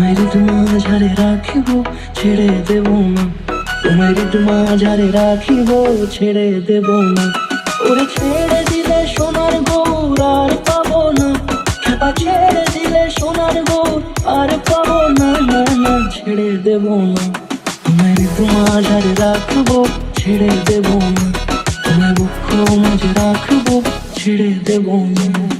তোমায় মাঝারে রাখিব, ছেড়ে দেব না। তোমায় মাঝারে রাখিব, ছেড়ে দেব না। ওরে ছেড়ে দিলে সোনার গৌর আর পাবো না। খেপা ছেড়ে দিলে সোনার গৌর আর পাবো না না না, ছেড়ে দেব না। তোমায় মাঝারে রাখব, ছেড়ে দেব না। তোমায় বক্ষ মাঝে রাখব, ছেড়ে দেব না।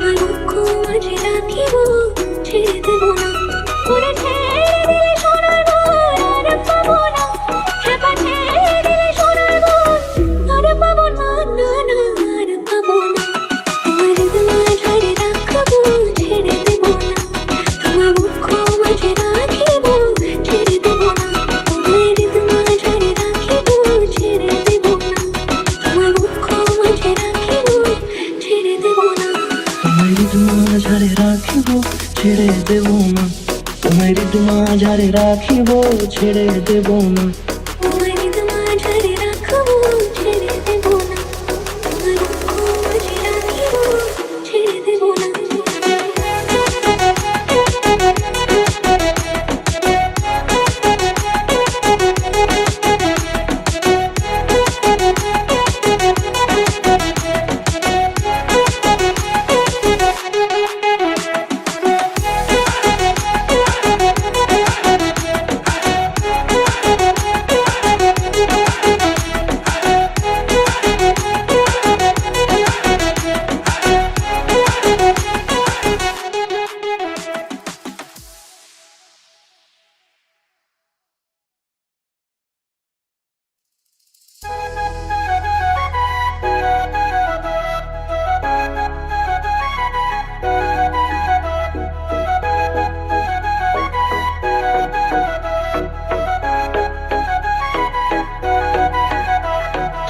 তোমার দুঃখ মাঝে রাখিব ছেড়ে দেব না। ওরে ছেড়ে দেব না। তোমার ঋতু যারে রাখিব ছেড়ে দেব না।